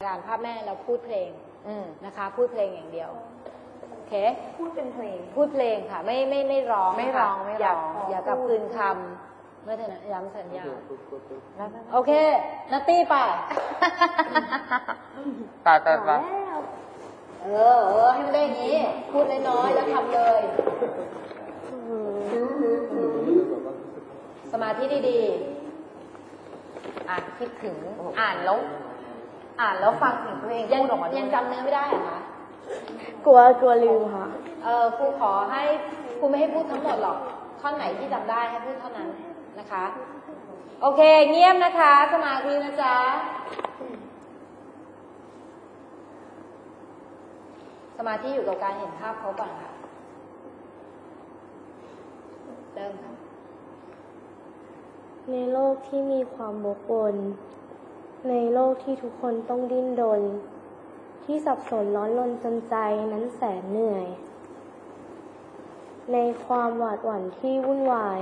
การภาพแม่แล้วพูดเพลงอืมนะคะ พูดเพลงอย่างเดียวโอเคพูดเป็นเพลง พูดเพลงค่ะ ไม่ไม่ไม่ร้องไม่นะคะร้องไม่ร้องย่าอย่ากลับคืนคำเมื่อเธอย้ำสัญญาแล้วโอเคนัตตี้ไปต่อต่อต่อเออเออให้มันได้อย่างนี้ พูดน้อยๆแล้วทำเลยสมาธิดีๆอะคิดถึงอ่านแล้ว อ่านแล้วฟังเสียงตัวเองยังพูดออกมาด้วยยังจำเนื้อไม่ได้เหรอคะ กลัวกลัวลืมค่ะ เออครูขอให้ครูไม่ให้พูดทั้งหมดหรอกท่อนไหนที่จำได้ให้พูดเท่านั้นนะคะ โอเค เงียบนะคะ สมาธินะจ๊ะ สมาธิอยู่กับการเห็นภาพเขาก่อนค่ะ เริ่มค่ะในโลกที่มีความวกวน ในโลกที่ทุกคนต้องดิ้นรนที่สับสนร้อนรนจนใจนั้นแสนเหนื่อย ในความหวาดหวั่นที่วุ่นวาย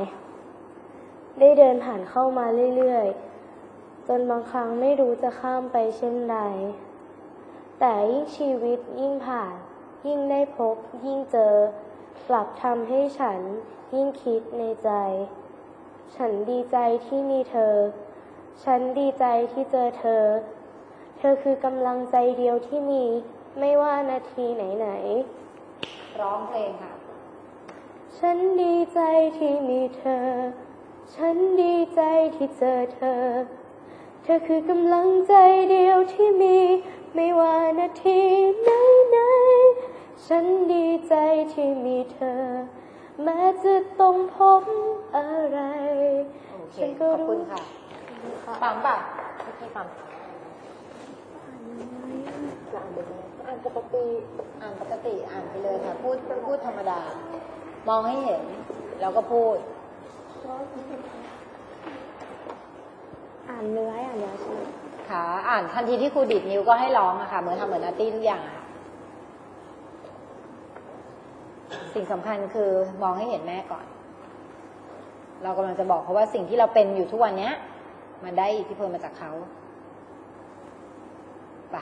ได้เดินผ่านเข้ามาเรื่อยๆ จนบางครั้งไม่รู้จะข้ามไปเช่นใด แต่ยิ่งชีวิตยิ่งผ่าน ยิ่งได้พบ ยิ่งเจอ กลับทำให้ฉันยิ่งคิดในใจ ฉันดีใจที่มีเธอ ฉันดีใจที่เจอเธอ เธอคือกำลังใจเดียวที่มี ไม่ว่านาทีไหนร้องเพลงค่ะ ๆ ฉันดีใจที่มีเธอ ฉันดีใจที่เจอเธอ เธอคือกำลังใจเดียวที่มี ไม่ว่านาทีไหนๆ ฉันดีใจที่มีเธอ แม้จะต้องพบอะไร โอเคฉันก็ขอบรู้คุณค่ะ ปั๊มป่ะเมื่อกี้ฟังอ่านปกติอ่านปกติอ่านไปเลยค่ะ พูดพูดธรรมดา มองให้เห็น แล้วก็พูด อ่านเนื้ออ่านเนื้อใช่ไหมค่ะ อ่านทันทีที่ครูดิดนิ้วก็ให้ร้องอะค่ะ เหมือนทำเหมือนนัตตี้ทุกอย่างอะสิ่งสำคัญคือมองให้เห็นแม่ก่อน เรากำลังจะบอกเขาว่าสิ่งที่เราเป็นอยู่ทุกวันเนี้ย มันได้อิทธิพลมาจากเขาไป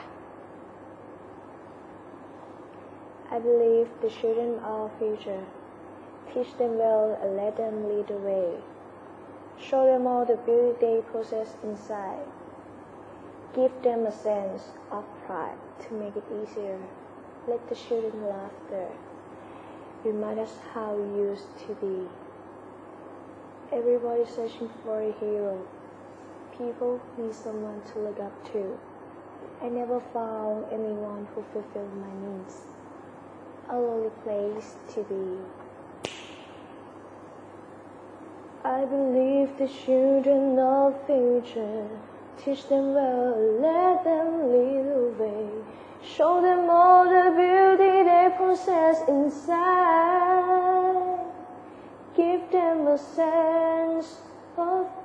I believe the children are our future. Teach them well and let them lead the way. Show them all the beauty they possess inside. Give them a sense of pride to make it easier. Let the children laughter remind us how we used to be. Everybody's searching for a hero. People need someone to look up to. I never found anyone who fulfilled my needs. A lonely place to be. I believe the children of future. Teach them well, let them lead the way. Show them all the beauty they possess inside. Give them a sense of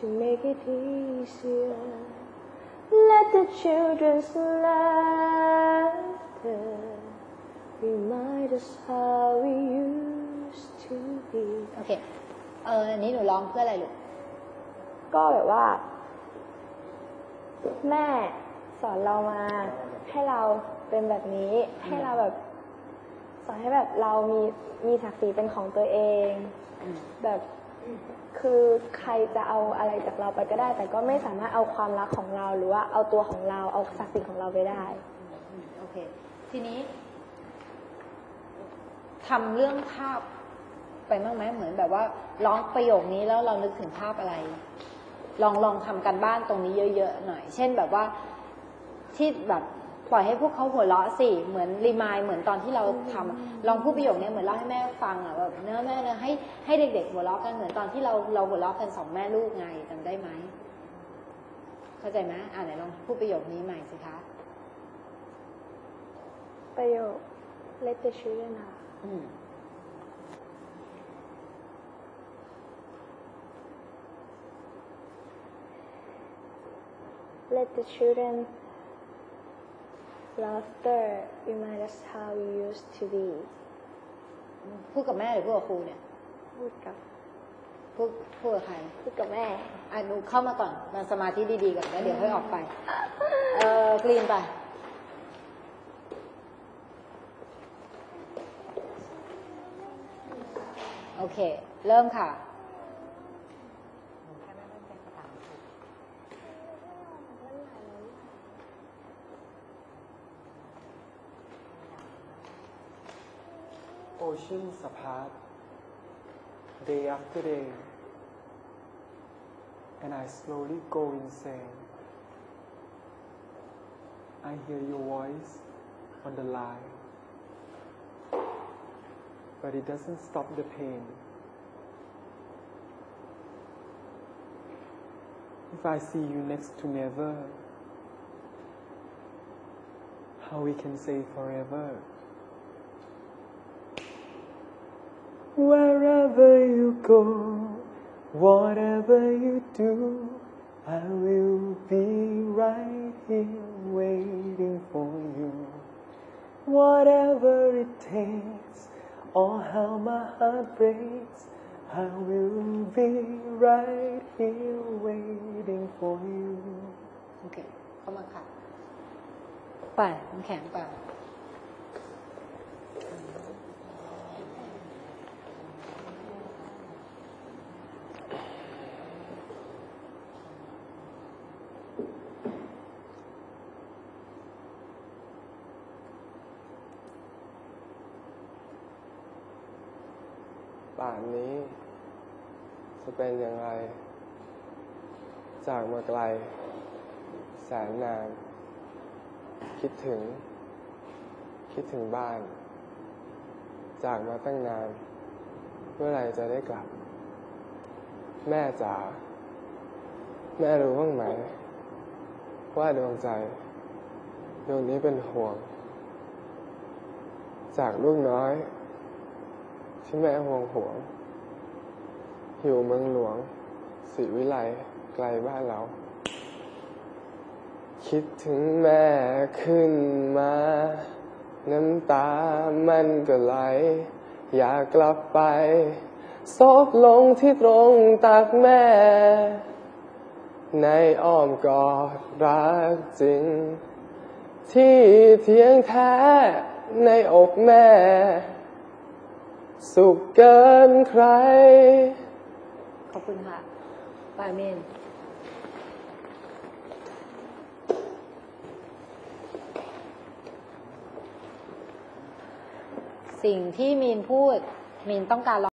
to make it easier. Let the children's laughter remind us how we used to be. โอเค เอออันนี้หนูร้องเพื่ออะไรลูก ก็แบบว่า แม่สอนเรามา ให้เราเป็นแบบนี้ ให้เราแบบ สอนให้แบบเรามีมีศักดิ์ศรีเป็นของตัวเอง แบบ คือใครจะเอาอะไรจากเราไปก็ได้ แต่ก็ไม่สามารถเอาความรักของเราหรือว่าเอาตัวของเราเอาศักดิ์ศรีของเราไปได้โอเค ทีนี้ทำเรื่องภาพไปบ้างไหมเหมือนแบบว่าร้องประโยคนี้แล้วเรานึกถึงภาพอะไร ลองลองทำกันบ้านตรงนี้เยอะๆหน่อย เช่นแบบว่าที่แบบ ปล่อยให้พวกเขาหัวเราะสิ เหมือนรีมายเหมือนตอนที่เราทำอะลองพูดประโยคนี้เหมือนเล่าให้แม่ฟังอะแบบเนื้อะแม่เนื้อะให้ให้เด็ก ๆ หัวเราะกันเหมือนตอนที่เราเราหัวเราะกันสองแม่ลูกไงจำได้ไหมเข้าใจไหมอ่าไหนลองพูดประโยคนี้ใหม่สิคะประโยค let the children ค่ะอืม Let the children laughter remind us how we used to be พูดกับแม่หรือพูดกับครูเนี่ย พูดกับ พูดพูดกับใคร พูดกับแม่อะหนูเข้ามาก่อนมาสมาธิดีๆก่อนแล้วเดี๋ยวค่อยออกไป เออกรีนไป โอเค เริ่มค่ะ Oceans apart, day after day, and I slowly go insane. I hear your voice on the line, but it doesn't stop the pain. If I see you next to never, how we can say forever? Wherever you go, whatever you do, I will be right here waiting for you. Whatever it takes, or how my heart breaks, I will be right here waiting for you. โอเค เข้ามาค่ะ ไปน้ำแข็งไป ป่ านนี้ จะเป็นอย่างไร จากมาไกล แสนนาน คิดถึง คิดถึงบ้าน จากมาตั้งนาน เมื่อไหรจะได้กลับ แม่จ๋าแม่รู้บ้างไหม ว่าดวงใจ ดวงนี้เป็นห่วง จากลูกน้อย ที่แม่ห่วงหวง อยู่เมืองหลวงศรีวิไลไกลบ้านเรา คิดถึงแม่ขึ้นมา น้ำตามันก็ไหล อยากกลับไปซบลงที่ตรงตักแม่ ในอ้อมกอดรักจริง ที่เทียงแท้ในอกแม่ สุขเกินใคร ขอบคุณค่ะไปเมน สิ่งที่มีนพูดมีนต้องการ